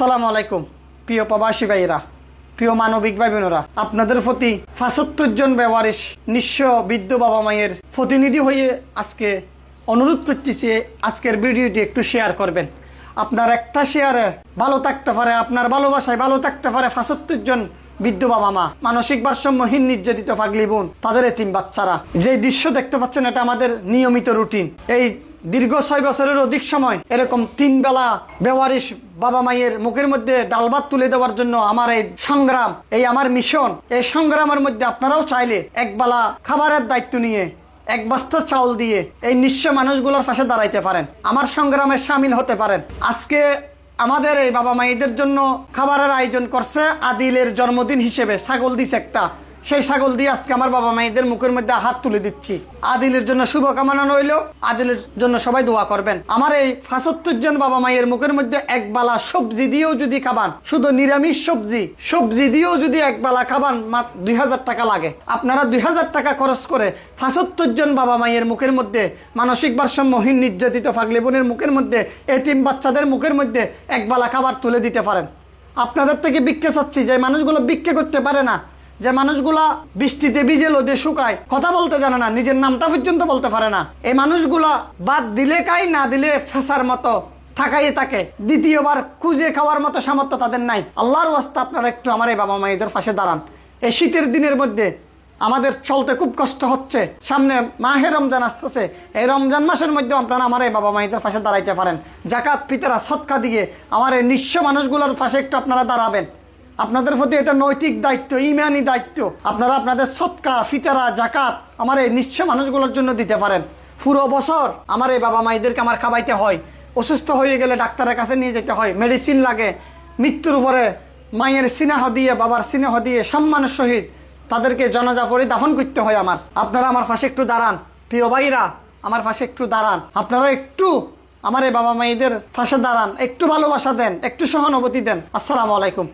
আসসালামু আলাইকুম, প্রিয় প্রবাসী ভাইরা প্রিয় মানবিক ভাই বোনেরা আপনাদের প্রতি পঁচাত্তর জন ব্যবহারিস নিঃস্ব বৃদ্ধ বাবা মায়ের প্রতিনিধি হয়ে আজকে অনুরোধ করতেছি, আজকের ভিডিওটি একটু শেয়ার করবেন। আপনার একটা শেয়ারে ভালো থাকতে পারে, আপনার ভালোবাসায় ভালো থাকতে পারে পঁচাত্তর জন বৃদ্ধ বাবা মা। মানসিক ভারসাম্যহীন নির্যাতিত ফাগলি বোন, তাদের এতিম বাচ্চারা যে দৃশ্য দেখতে পাচ্ছেন, এটা আমাদের নিয়মিত রুটিন এই দীর্ঘ ছয় বছরের অধিক সময় এরকম তিন বেলা ব্যবহারিস বাবা মায়ের মুখের মধ্যে ডাল ভাত তুলে দেওয়ার জন্য আমার এই সংগ্রাম, এই আমার মিশন, এই সংগ্রামের মধ্যে আপনারাও চাইলে একবেলা খাবারের দায়িত্ব নিয়ে, এক বস্তা চাউল দিয়ে এই নিঃস্ব মানুষগুলোর পাশে দাঁড়াইতে পারেন। আমার সংগ্রামে সামিল হতে পারেন। আজকে আমাদের এই বাবা মায়েদের জন্য খাবারের আয়োজন করছে আদিলের জন্মদিন হিসেবে, ছাগল দিছে একটা। সেই ছাগল দিয়ে আজকে আমার বাবা মায়েদের মুখের মধ্যে হাত তুলে দিচ্ছি। আদিলের জন্য শুভকামনা রইল। আদিলের জন্য সবাই দোয়া করবেন। আমার এই পঁচাত্তর জন বাবা মায়ের মুখের মধ্যে এক বালা সবজি দিয়েও যদি খাবান, শুধু নিরামিষ সবজি সবজি দিয়েও যদি এক বেলা খাবান মাত্র দুই হাজার টাকা লাগে। আপনারা দুই হাজার টাকা খরচ করে পঁচাত্তর জন বাবা মায়ের মুখের মধ্যে মানসিক ভারসাম্যহীন নির্যাতিত ফাগলি বোনের মুখের মধ্যে, এতিম বাচ্চাদের মুখের মধ্যে এক বেলা খাবার তুলে দিতে পারেন। আপনাদের থেকে বিক্ষে চাচ্ছি, যে মানুষগুলো বিক্ষে করতে পারে না যে মানুষগুলা বৃষ্টিতে ভিজে লোদে শুকায়, কথা বলতে জানে না, নিজের নামটা পর্যন্ত বলতে পারে না। এই মানুষগুলা বাদ দিলে কাই, না দিলে ফেসার মতো থাকাই থাকে দ্বিতীয়বার খুঁজে খাওয়ার মতো সামর্থ্য তাদের নাই। আল্লাহর ওয়াস্তে আপনারা একটু আমার এই বাবা মায়েদের পাশে দাঁড়ান। এই শীতের দিনের মধ্যে আমাদের চলতে খুব কষ্ট হচ্ছে। সামনে মাহে রমজান আসতেছে। এই রমজান মাসের মধ্যে আপনারা আমার এই বাবা মায়েদের পাশে দাঁড়াইতে পারেন। জাকাত পিতারা সৎকা দিয়ে আমার এই নিঃস্ব মানুষগুলোর পাশে একটু আপনারা দাঁড়াবেন। আপনাদের প্রতি এটা নৈতিক দায়িত্ব, ইমানি দায়িত্ব। আপনারা আপনাদের সৎকা, ফিতারা, জাকাত আমার এই নিঃস্ব মানুষগুলোর জন্য দিতে পারেন। পুরো বছর আমার এই বাবা মায়েদেরকে আমার খাবাইতে হয়। অসুস্থ হয়ে গেলে ডাক্তারের কাছে নিয়ে যেতে হয়। মেডিসিন লাগে। মৃত্যুর উপরে মায়ের স্নেহ দিয়ে, বাবার স্নেহ দিয়ে, সম্মানের সহিত তাদেরকে জনাজা করে দাফন করতে হয় আমার। আপনারা আমার পাশে একটু দাঁড়ান। প্রিয় ভাইরা, আমার পাশে একটু দাঁড়ান। আপনারা একটু আমার এই বাবা মায়েদের পাশে দাঁড়ান। একটু ভালোবাসা দেন। একটু সহানুভূতি দেন। আসসালামু আলাইকুম।